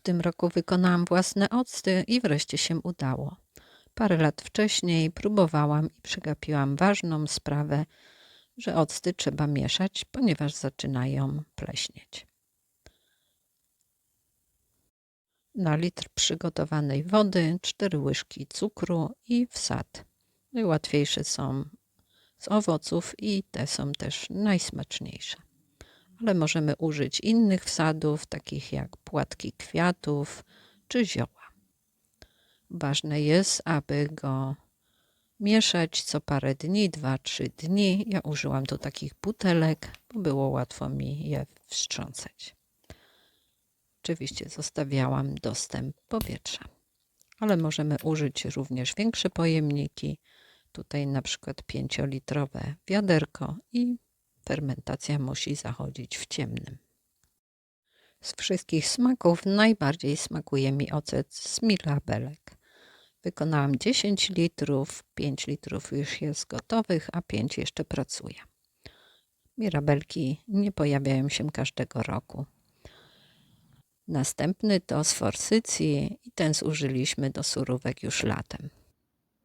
tym roku wykonałam własne octy i wreszcie się udało. Parę lat wcześniej próbowałam i przegapiłam ważną sprawę, że octy trzeba mieszać, ponieważ zaczynają pleśnieć. Na litr przygotowanej wody 4 łyżki cukru i wsad. Najłatwiejsze są z owoców i te są też najsmaczniejsze. Ale możemy użyć innych wsadów, takich jak płatki kwiatów czy zioła. Ważne jest, aby go mieszać co parę dni, 2-3 dni. Ja użyłam tu takich butelek, bo było łatwo mi je wstrząsać. Oczywiście zostawiałam dostęp powietrza, ale możemy użyć również większe pojemniki. Tutaj na przykład 5-litrowe wiaderko i fermentacja musi zachodzić w ciemnym. Z wszystkich smaków najbardziej smakuje mi ocet z mirabelek. Wykonałam 10 litrów, 5 litrów już jest gotowych, a 5 jeszcze pracuje. Mirabelki nie pojawiają się każdego roku. Następny to z forsycji i ten zużyliśmy do surówek już latem.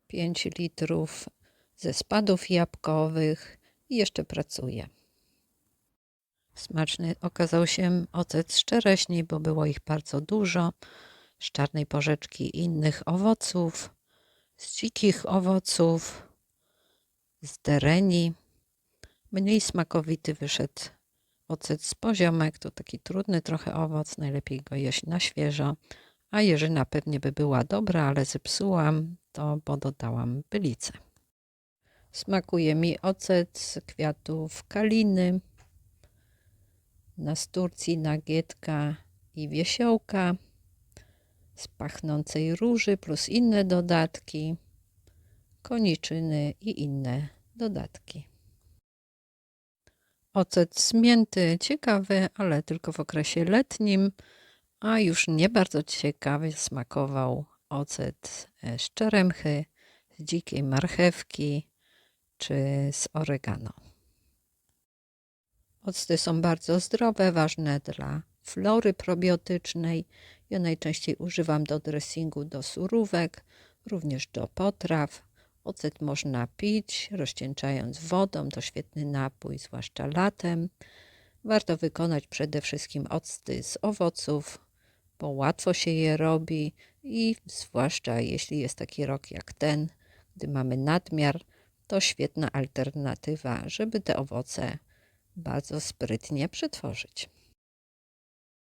5 litrów ze spadów jabłkowych i jeszcze pracuje. Smaczny okazał się ocet z czereśni, bo było ich bardzo dużo, z czarnej porzeczki i innych owoców, z dzikich owoców, z dereni. Mniej smakowity wyszedł ocet z poziomek, to taki trudny trochę owoc, najlepiej go jeść na świeżo. A jeżyna pewnie by była dobra, ale zepsułam to, bo dodałam bylicę. Smakuje mi ocet z kwiatów kaliny, nasturcji, nagietka i wiesiołka, z pachnącej róży plus inne dodatki, koniczyny i inne dodatki. Ocet z mięty ciekawy, ale tylko w okresie letnim, a już nie bardzo ciekawy smakował ocet z czeremchy, z dzikiej marchewki czy z oregano. Octy są bardzo zdrowe, ważne dla flory probiotycznej. Ja najczęściej używam do dressingu do surówek, również do potraw. Ocet można pić, rozcieńczając wodą, to świetny napój, zwłaszcza latem. Warto wykonać przede wszystkim octy z owoców, bo łatwo się je robi i zwłaszcza jeśli jest taki rok jak ten, gdy mamy nadmiar, to świetna alternatywa, żeby te owoce bardzo sprytnie przetworzyć.